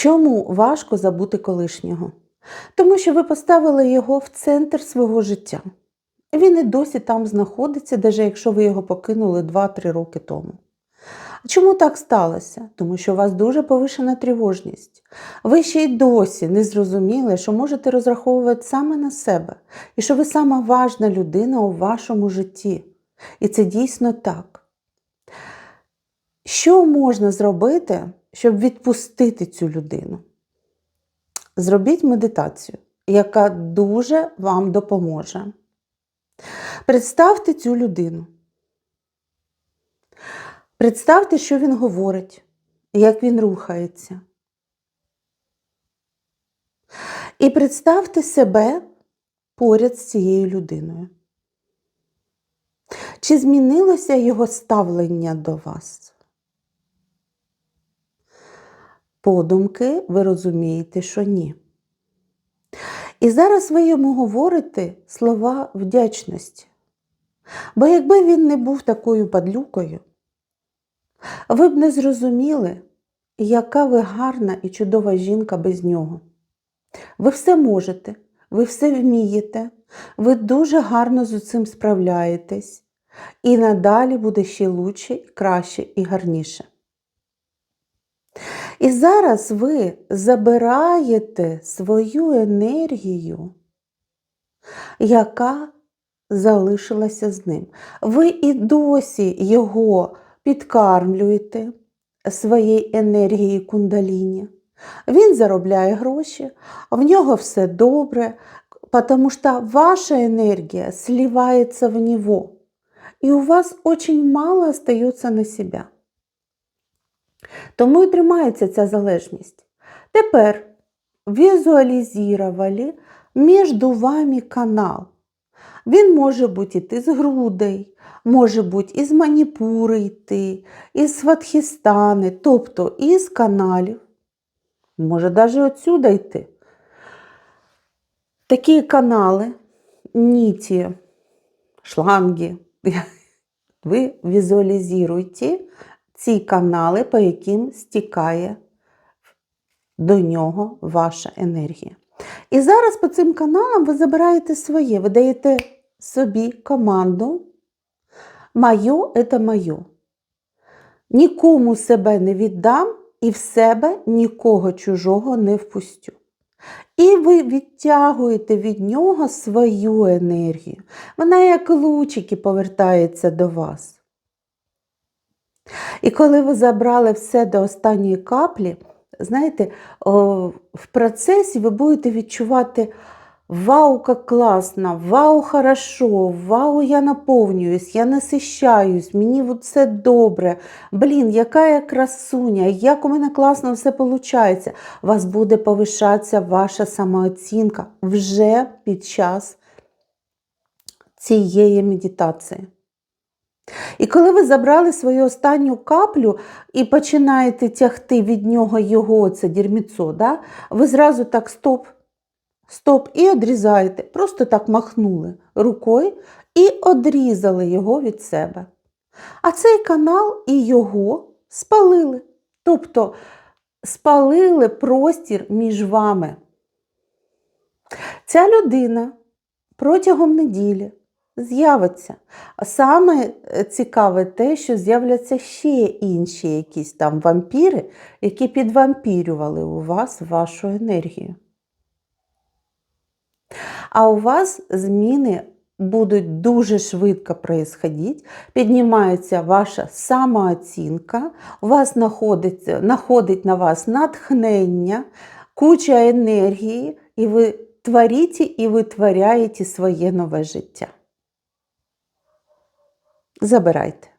Чому важко забути колишнього? Тому що ви поставили його в центр свого життя. Він і досі там знаходиться, навіть якщо ви його покинули 2-3 роки тому. Чому так сталося? Тому що у вас дуже повишена тривожність. Ви ще й досі не зрозуміли, що можете розраховувати саме на себе, і що ви сама важна людина у вашому житті. І це дійсно так. Що можна зробити, щоб відпустити цю людину? Зробіть медитацію, яка дуже вам допоможе. Представте цю людину. Представте, що він говорить, як він рухається. І представте себе поряд з цією людиною. Чи змінилося його ставлення до вас? Подумки, ви розумієте, що ні. І зараз ви йому говорите слова вдячності. Бо якби він не був такою падлюкою, ви б не зрозуміли, яка ви гарна і чудова жінка без нього. Ви все можете, ви все вмієте, ви дуже гарно з цим справляєтесь, і надалі буде ще лучше, краще і гарніше. І зараз ви забираєте свою енергію, яка залишилася з ним. Ви і досі його підкармлюєте своєю енергією кундаліні. Він заробляє гроші, в нього все добре, тому що ваша енергия сливается в него, и у вас очень мало остается на себя. Тому і тримається ця залежність. Тепер візуалізували між вами канал. Він може бути йти з грудей, може бути із маніпури йти, із Сватхістани, тобто із каналів. Може навіть отсюда йти. Такі канали, ніті, шланги. Ви візуалізуєте ці канали, по яким стікає до нього ваша енергія. І зараз по цим каналам ви забираєте своє, ви даєте собі команду Моє це моє. Нікому себе не віддам і в себе нікого чужого не впустю. І ви відтягуєте від нього свою енергію. Вона, як лучики, повертається до вас. І коли ви забрали все до останньої каплі, знаєте, в процесі ви будете відчувати вау, як класно, вау, хорошо, вау, я наповнююсь, я насищаюсь, мені все добре. Блін, яка я красуня, як у мене класно все виходить. У вас буде повишатися ваша самооцінка вже під час цієї медитації. І коли ви забрали свою останню каплю і починаєте тягти від нього його це дірміцо, да? ви зразу так стоп, стоп і одрізаєте. Просто так махнули рукою і одрізали його від себе. А цей канал і його спалили. Тобто спалили простір між вами. Ця людина протягом неділі з'явиться. Саме е, цікаве те, що з'являться ще інші якісь там вампіри, які підвампірювали у вас вашу енергію. А у вас зміни будуть дуже швидко происходити, піднімається ваша самооцінка, у вас знаходиться, находить на вас натхнення, куча енергії, і ви творите і витворяєте своє нове життя. Забирайте.